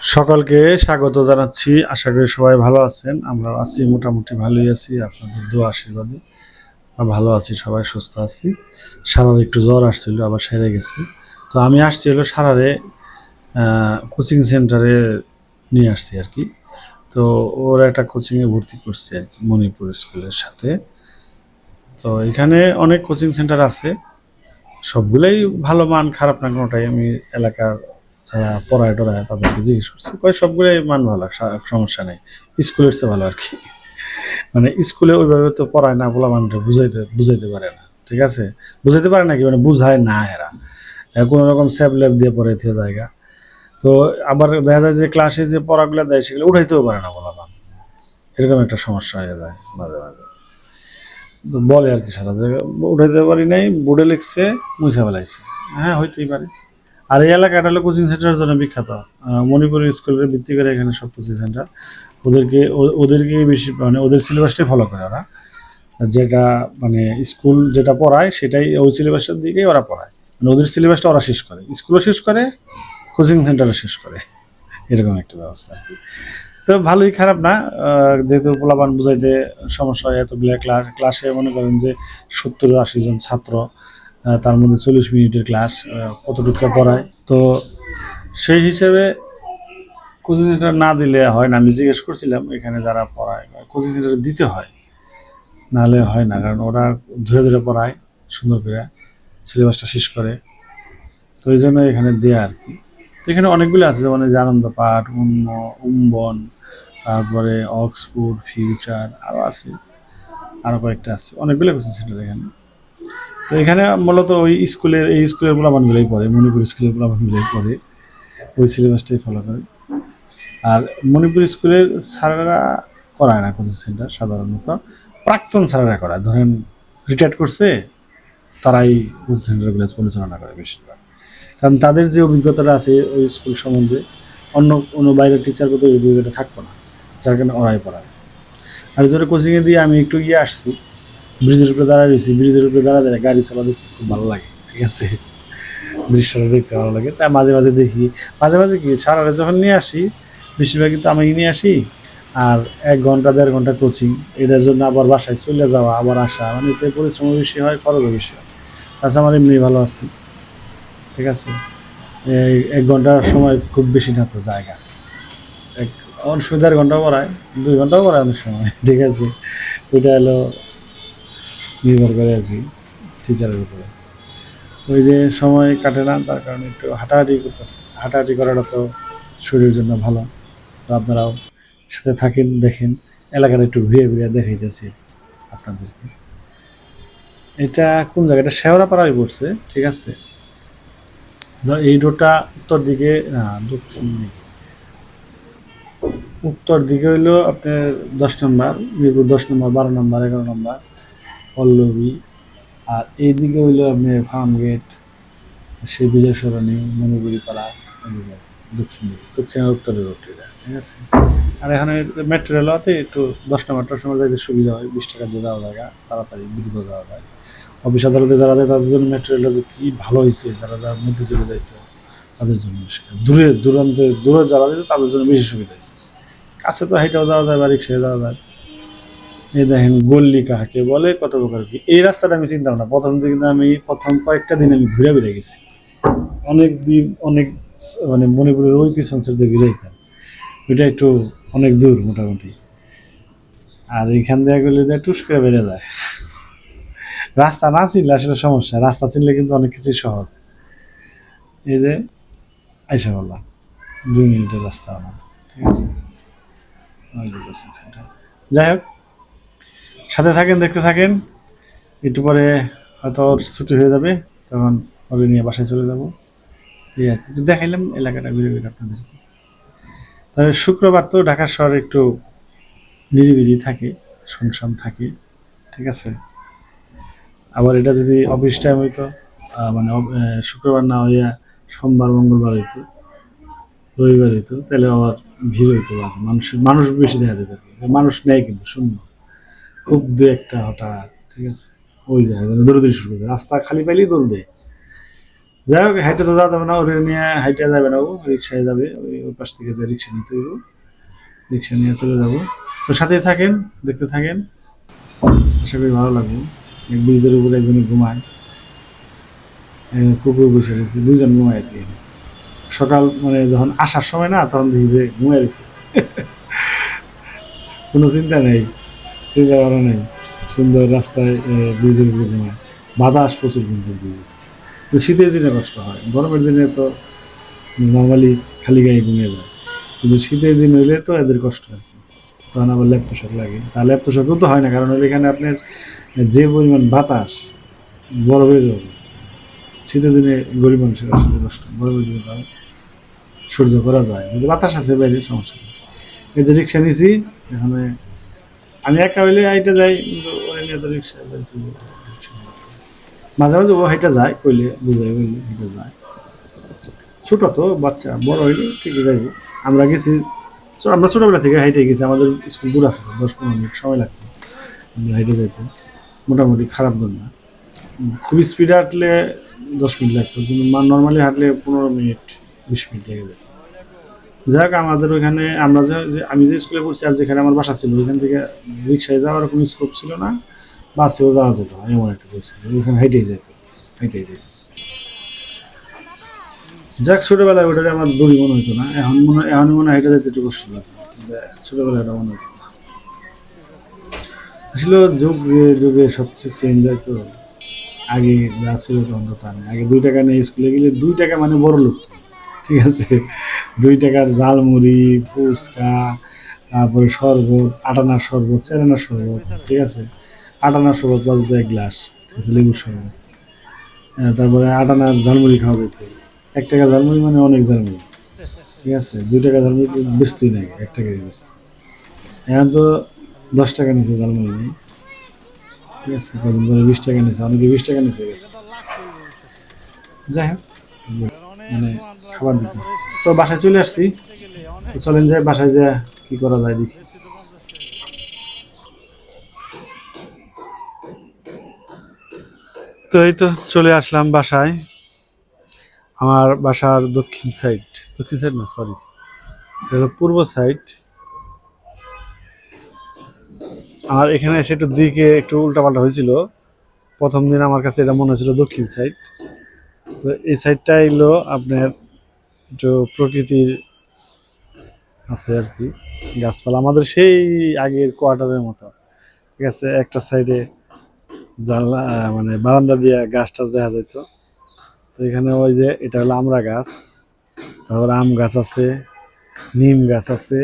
সকলকে স্বাগত জানাচ্ছি। আশা করি সবাই ভালো আছেন। আমরা আছি, মোটামুটি ভালোই আছি। আপনাদের দোয়া আশীর্বাদে। ভালো আছি, সবাই সুস্থ আছি। সারার একটু জ্বর আসছিল, আবার সেরে গেছে। তো আমি আসছি হলো সারারে কোচিং সেন্টারে নিয়ে আসছি আর কি। তো ওর একটা কোচিংয়ে ভর্তি করছি আর কি, মণিপুর স্কুলের সাথে। তো এখানে অনেক কোচিং সেন্টার আছে। সবগুলোই ভালো মান, খারাপ না, কোনোটাই আমি এলাকার যারা পড়ায় টড়ায় তাদেরকে জিজ্ঞেস করছি। কয়, সবগুলোই মান ভালো সমস্যা নেই। স্কুলের চেয়ে ভালো আর কি। মানে স্কুলে ওইভাবে তো পড়ায় না বলা মানুষ বুঝাইতে বুঝাইতে পারে না। ঠিক আছে? বুঝাইতে পারে না কি মানে বুঝায় না এরা। কোনো রকম স্যাব ল্যাব দিয়ে পড়ে থিয়ে জায়গা। তো আবার দেখা যায় যে ক্লাসে যে পড়াগুলো দেয়, সেগুলো উঠাইতেও পারে না বলা মান এরকম একটা সমস্যা হয়ে যায় মাঝে মাঝে। বলে আর কি সারা জায়গা। উঠাইতে পারি নাই বোর্ডে লিখছে, মুছে ফেলাইছে। হ্যাঁ হইতেই পারে। আর এই এলাকাটা হলো কোচিং সেন্টারের জন্য বিখ্যাত। আহ, মণিপুর স্কুলের ভিত্তি করে এখানে সব কোচিং সেন্টার ওদেরকে ওদেরকে বেশি মানে ওদের সিলেবাসটাই ফলো করে ওরা। যেটা মানে স্কুল যেটা পড়ায় সেটাই ওই সিলেবাসের দিকেই ওরা পড়ায়। মানে ওদের সিলেবাসটা ওরা শেষ করে। স্কুলও শেষ করে কোচিং সেন্টারও শেষ করে। এরকম একটা ব্যবস্থা। তো ভালোই খারাপ না? যেহেতু পোলাপান বুঝাইতে সমস্যা হয় এতগুলো ক্লাস ক্লাসে মনে করেন যে সত্তর আশি জন ছাত্র তার মধ্যে চল্লিশ মিনিটের ক্লাস কতটুকু পড়ায়। তো সেই হিসেবে কোচিং সেন্টার না দিলে হয় না। আমি জিজ্ঞেস করছিলাম, এখানে যারা পড়ায় কোচিং সেন্টারে দিতে হয়, নাহলে হয় না, কারণ ওরা ধরে ধরে পড়ায়, সুন্দর করে সিলেবাসটা শেষ করে। তো এই জন্য এখানে দেয়া আর কি। এখানে অনেকগুলো আছে, যেমন যে আনন্দ পাঠ, উন্ম, উম্বন, তারপরে অক্সফোর্ড, ফিউচার আরও আছে আরও কয়েকটা আছে। অনেকগুলো কোচিং সেন্টার এখানে। তো এখানে মূলত ওই স্কুলের, এই স্কুলের পোলাপানগুলোই পড়ে, মণিপুর স্কুলের পোলাপানগুলোই পড়ে, ওই সিলেবাসটাই ফলো করে। আর মণিপুর স্কুলের স্যারেরা করায় না কোচিং সেন্টার সাধারণত, প্রাক্তন স্যারেরা করায়। ধরেন রিটায়ার করছে, তারাই কোচিং সেন্টারগুলো পরিচালনা করে বেশিরভাগ। কারণ তাদের যে অভিজ্ঞতাটা আছে ওই স্কুল সম্বন্ধে, অন্য কোনো বাইরের টিচার কোথাও অভিজ্ঞতা থাকতো না, যার কারণে ওরাই পড়ায়। আর জোরে কোচিংয়ে দিয়ে আমি একটু গিয়ে আসছি। ব্রিজের উপরে দাঁড়ায় রয়েছি, ব্রিজের উপরে দাঁড়া দাঁড়ায় গাড়ি চলা দেখতে খুব ভালো লাগে, ঠিক আছে? দৃশ্যটা দেখতে ভালো লাগে। তাই মাঝে মাঝে দেখি। মাঝে মাঝে কি সারারে যখন নিয়ে আসি বেশিরভাগ কিন্তু আমি নিয়ে আসি, আর এক ঘণ্টা, দেড় ঘণ্টা কোচিং এটার জন্য আবার বাসায় চলে যাওয়া, আবার আসা মানে এতে পরিশ্রম বেশি হয়, খরচও বেশি হয়। তাছাড়া আমার এমনি ভালো আছে, ঠিক আছে? এক ঘণ্টার সময় খুব বেশি না তো জায়গা। এক অনেক সময় দেড় ঘন্টাও পড়ায়, দুই ঘন্টাও পড়ায় অনেক সময়, ঠিক আছে? ওইটা হলো নির্ভর করে আর কি টিচারের উপরে। ওই যে সময় কাটে না, তার কারণে একটু হাঁটাহাঁটি করতেছে। হাঁটাহাঁটি করাটা তো শরীরের জন্য ভালো। তো আপনারাও সাথে থাকেন, দেখেন, এলাকাটা একটু ঘুরে ঘুরে দেখাইতেছি আপনাদেরকে। এটা কোন জায়গাটা শেওড়াপাড়ায় পড়ছে, ঠিক আছে? এই রোডটা উত্তর দিকে, না, দক্ষিণ দিকে। উত্তর দিকে হইল আপনার দশ নম্বর, মিরপুর দশ নম্বর, বারো নম্বর, এগারো নম্বর। পল্লবী। আর এই দিকে হইল আপনার ফার্ম গেট সেই বিজয় সরণি মণিপুরি পাড়া এদিকে আর কি, দক্ষিণ দিকে দক্ষিণ উত্তরের রোড এটা ঠিক আছে? আর এখানে মেট্রো রেল হতে একটু দশটা নম্বরটার সময় যাইতে সুবিধা হয় বিশ টাকা দিয়ে দেওয়া যায় তাড়াতাড়ি দ্রুত দেওয়া যায়। অফিস আদালতে যারা দেয় তাদের জন্য মেট্রো রেলটা যে কী ভালো হয়েছে যারা যার মধ্যে চলে যাইতো তাদের জন্য। দূরে দূরান্তে দূরে যারা যেত তাদের জন্য বেশি সুবিধা হয়েছে কাছে তো হেঁটেও যাওয়া যায় বা রিক্সায় যাওয়া যায়। এই দেখেন গল্লি কাহাকে বলে, কত প্রকার কি। এই রাস্তাটা আমি চিন্তা না প্রথম কিন্তু আমি, প্রথম কয়েকটা দিন আমি ঘুরে বেড়ে গেছি। অনেক দিন, অনেক মানে মণিপুরের ওই পিছন সাইড দিয়ে ঘুরে যেতাম ওইটা একটু অনেক দূর মোটামুটি। আর এইখান দিয়ে গেলে টুস করে বেড়ে যায়। রাস্তা না চিনলে আসলে সমস্যা, রাস্তা চিনলে কিন্তু অনেক কিছুই সহজ। এই যে, আইসা বললাম, দুই মিনিটের রাস্তা আমার, ঠিক আছে। যাই হোক সাথে থাকেন, দেখতে থাকেন। একটু পরে হয়তো ওর ছুটি হয়ে যাবে, তখন ওরে নিয়ে বাসায় চলে যাব। এই আর কি। দেখাইলাম এলাকাটা, ঘুরে ঘুরে আপনাদেরকে। তবে শুক্রবার তো ঢাকা শহরে একটু নিরিবিলি থাকে, শুনশান থাকে, ঠিক আছে? আবার এটা যদি অফিস টাইম হইতো মানে শুক্রবার না হইয়া সোমবার, মঙ্গলবার হইতো, রবিবার হইতো, তাহলে আবার ভিড় হইতো মানুষ মানুষ বেশি দেখা যেত মানুষ নেই কিন্তু, শূন্য। খুব দু একটা হঠাৎ ঠিক আছে? ওই যায় দৌড়দৌড়ি শুরু করছে রাস্তা খালি পাইলেই দৌড় দেয়। যাই হোক হাইটে তো যাওয়া যাবে না, ওরে নিয়ে হাইটে যাবে না ও, রিক্সায় যাবে, ওই ওই পাশ থেকে যে রিক্সা নিতে হইব, রিক্সা নিয়ে চলে যাব। তো সাথেই থাকেন, দেখতে থাকেন। আশা করি ভালো লাগবে। এক ব্রিজের উপরে একজনে ঘুমায়। কুকুর বসে রয়েছে দুজন ঘুমায় আর কি। সকাল মানে যখন আসার সময় না, তখন দেখি যে ঘুমায় রয়েছে। কোনো চিন্তা নেই। চিন্তা করা নেই সুন্দর রাস্তায় ব্রিজের ঘুমায়। বাতাস প্রচুর কিন্তু ব্রিজে। শীতের দিনে কষ্ট হয়, গরমের দিনে তো নর্মালি খালি গায়ে ঘুমিয়ে যায়। কিন্তু শীতের দিন হইলে তো এদের কষ্ট হয়। তখন আবার ল্যাপটপ লাগে। তা ল্যাপটপও তো হয় না, কারণ হলো এখানে আপনার যে পরিমাণ বাতাস, বড় হয়ে যাবে। শীতের দিনে গরিব মানুষের আসলে কষ্ট, গরমের দিনে তাও সহ্য করা যায় কিন্তু বাতাস আছে, বাইরে সমস্যা এই যে রিক্সা নিছি, এখানে আমি একা হইলে হাইটে যাই, কিন্তু ওই নিয়ে তো রিক্সা মাঝে মাঝে ও হাইটা যায়, কইলে বুঝাই কইলে হেঁটে যায়। ছোট তো, বাচ্চা, বড় হইলে ঠিকই যাইব। আমরা গেছি আমরা ছোটবেলা থেকে হাইটে গেছি, আমাদের স্কুল দূর আছে, দশ পনেরো মিনিট সময় লাগতো আমরা হাইটে যাইতে। মোটামুটি খারাপ দূর না। খুব স্পিডে হাঁটলে দশ মিনিট লাগতো, কিন্তু নর্মালি হাঁটলে পনেরো মিনিট, বিশ মিনিট লেগে যায়। যাই হোক আমাদের ওইখানে আমরা যে আমি যে স্কুলে পড়ছি আর যেখানে আমার বাসা ছিল, ওইখান থেকে রিক্সায় যাওয়ার কোনো স্কোপ ছিল না, বাসেও যাওয়া যেত এমন একটা পরিস্থিতি ওইখানে হেঁটেই যেত হেঁটেই যেত। যাক, ছোটবেলায় ওটা আমার দড়ি মনে হতো না, এখন মনে এখন মনে হয় হেঁটে যেতে একটু কষ্ট লাগে। ছোটবেলায় এটা মনে হতো আসলে যুগে যুগে সবচেয়ে চেঞ্জ হয় তো, আগে যা ছিল তখন তো তা নেই। আগে দুই টাকা নিয়ে স্কুলে গেলে দুই টাকা মানে বড় লোক। ঠিক আছে? দুই টাকার ঝালমুড়ি, ফুচকা, তারপরে শরবত আটানার শরবত চেরানার শরবত, ঠিক আছে? আটানার শরবত বাজতো এক গ্লাস, ঠিক আছে, লেবুর শরবত। তারপরে আটানার ঝালমুড়ি খাওয়া যেত। এক টাকা ঝালমুড়ি মানে অনেক ঝালমুড়ি, ঠিক আছে? দুই টাকা ঝালমুড়ি তো বেচতই নাই, এক টাকাই বেচত এখন তো দশ টাকা নিচে ঝালমুড়ি নেই, ঠিক আছে? কদিন পরে বিশ টাকা নিচে অনেকে বিশ টাকা নিচে গেছে। যাই হোক মানে খাবার দিতে। তো বাসায় চলে আসছি। চলেন যাই, বাসায় যা, কি করা যায় দেখি। তো এই তো চলে আসলাম বাসায়। আমার বাসার দক্ষিণ সাইড দক্ষিণ সাইড না সরি হলো পূর্ব সাইড আর এখানে এসে একটু দিকে একটু উল্টাপাল্টা হয়েছিল। প্রথম দিন আমার কাছে এটা মনে হয়েছিল দক্ষিণ সাইড তো এই সাইডটা এলো আপনার একটু প্রকৃতির আছে আর কি, গাছপালা আমাদের সেই আগের কোয়ার্টারের মতো। ঠিক আছে, একটা সাইডে জানলা মানে বারান্দা দিয়ে গাছ টাছ দেখা যেত তো এখানে ওই যে, এটা হলো আমরা গাছ, তারপর আম গাছ আছে, নিম গাছ আছে।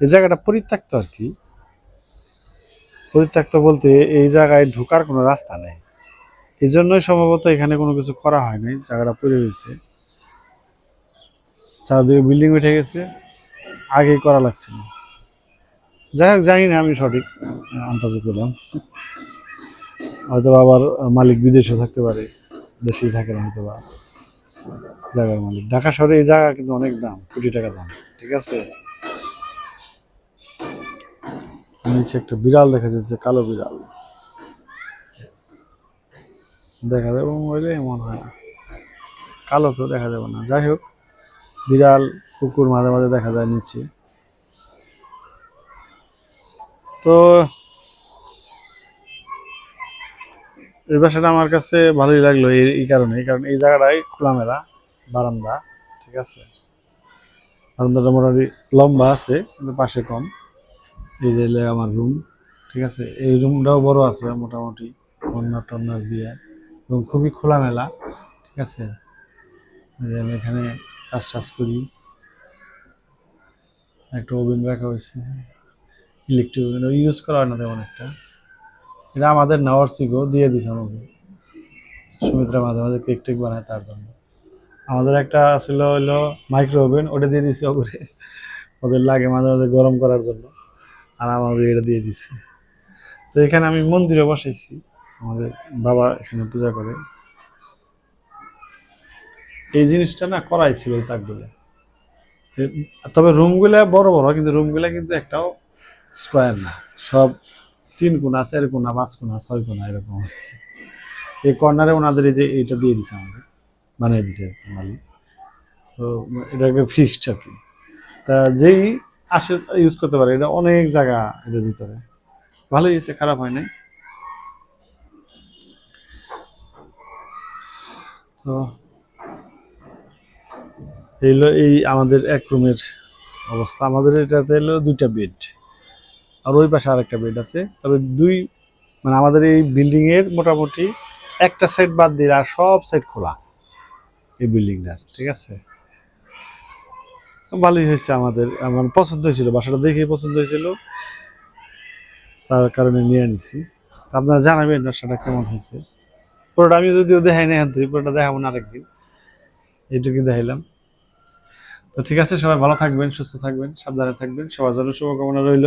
এই জায়গাটা পরিত্যক্ত আর কি। পরিত্যক্ত বলতে এই জায়গায় ঢোকার কোনো রাস্তা নেই। এই জন্যই সম্ভবত এখানে কোনো কিছু করা হয় নাই, জায়গাটা পড়ে রয়েছে। চারদিকে বিল্ডিং উঠে গেছে, আগেই করা লাগছিল। যাই হোক, জানি না আমি সঠিক আন্দাজে করলাম। হয়তো আবার মালিক বিদেশে থাকতে পারে, দেশেই থাকে না হয়তো বা জায়গার মালিক। ঢাকা শহরে এই জায়গা কিন্তু অনেক দাম, কোটি টাকা দাম, ঠিক আছে? নিচে একটা বিড়াল দেখা যাচ্ছে, কালো বিড়াল। দেখা যাবে মোবাইলে মনে হয় না। কালো তো দেখা যাবে না। যাই হোক বিড়াল, কুকুর মাঝে মাঝে দেখা যায় নিচে। তো এই বাসাটা আমার কাছে ভালোই লাগল এই কারণে এই কারণে এই জায়গাটাই খোলামেলা, বারান্দা, ঠিক আছে? বারান্দাটা মোটামুটি লম্বা আছে, কিন্তু পাশে কম। এই যে আমার রুম ঠিক আছে? এই রুমটাও বড় আছে, মোটামুটি কর্নার টর্নার দিয়ে এবং খুবই খোলামেলা, ঠিক আছে? আমি এখানে কাজ টাজ করি। একটা ওভেন রাখা হয়েছে ইলেকট্রিক ওভেন ইউজ করা হয় না তেমন একটা। এটা আমাদের নেওয়ার সিগো দিয়ে দিছে আমাকে। সুমিত্রা মাঝে মাঝে কেক টেক বানায় তার জন্য। আমাদের একটা ছিল হইল মাইক্রো ওভেন ওটা দিয়ে দিছি ওপরে। ওদের লাগে মাঝে মাঝে গরম করার জন্য। আর আমাকে এটা দিয়ে দিছে। তো এখানে আমি মন্দিরে বসেছি আমাদের বাবা এখানে পূজা করে। এই জিনিসটা না করাই ছিল এই তাকগুলো। তবে রুমগুলা বড় বড়, কিন্তু রুমগুলা কিন্তু একটাও স্কোয়ার না। সব তিন কোনা চার কোনা পাঁচ কোনা ছয় কোনা এরকম এই কর্নারে ওনাদের এই যে এটা দিয়ে দিছে আমাদের, বানিয়ে দিছে মালিক তো এটাকে ফিক্সড আর কি। তা যেই আসে ইউজ করতে পারে, এটা অনেক জায়গা এটার ভিতরে। ভালোই হয়েছে, খারাপ হয় নাই। তো এই হলো এই আমাদের এক রুমের অবস্থা। আমাদের এটাতে হলো দুইটা বেড আর ওই পাশে আরেকটা বেড আছে। তবে দুই মানে আমাদের এই বিল্ডিং এর মোটামুটি একটা সাইড বাদ দিয়ে আর সব সাইড খোলা এই বিল্ডিংটার ঠিক আছে? ভালোই হয়েছে আমাদের। আমার পছন্দ হয়েছিল, বাসাটা দেখেই পছন্দ হয়েছিল। তার কারণে নিয়ে নিছি তা আপনারা জানাবেন বাসাটা কেমন হয়েছে। পুরোটা আমি যদিও দেখাই না পুরোটা দেখাবো না আরেকদিন। এইটুকু দেখাইলাম। তো ঠিক আছে সবাই ভালো থাকবেন সুস্থ থাকবেন সাবধানে থাকবেন। সবার জন্য শুভকামনা রইল।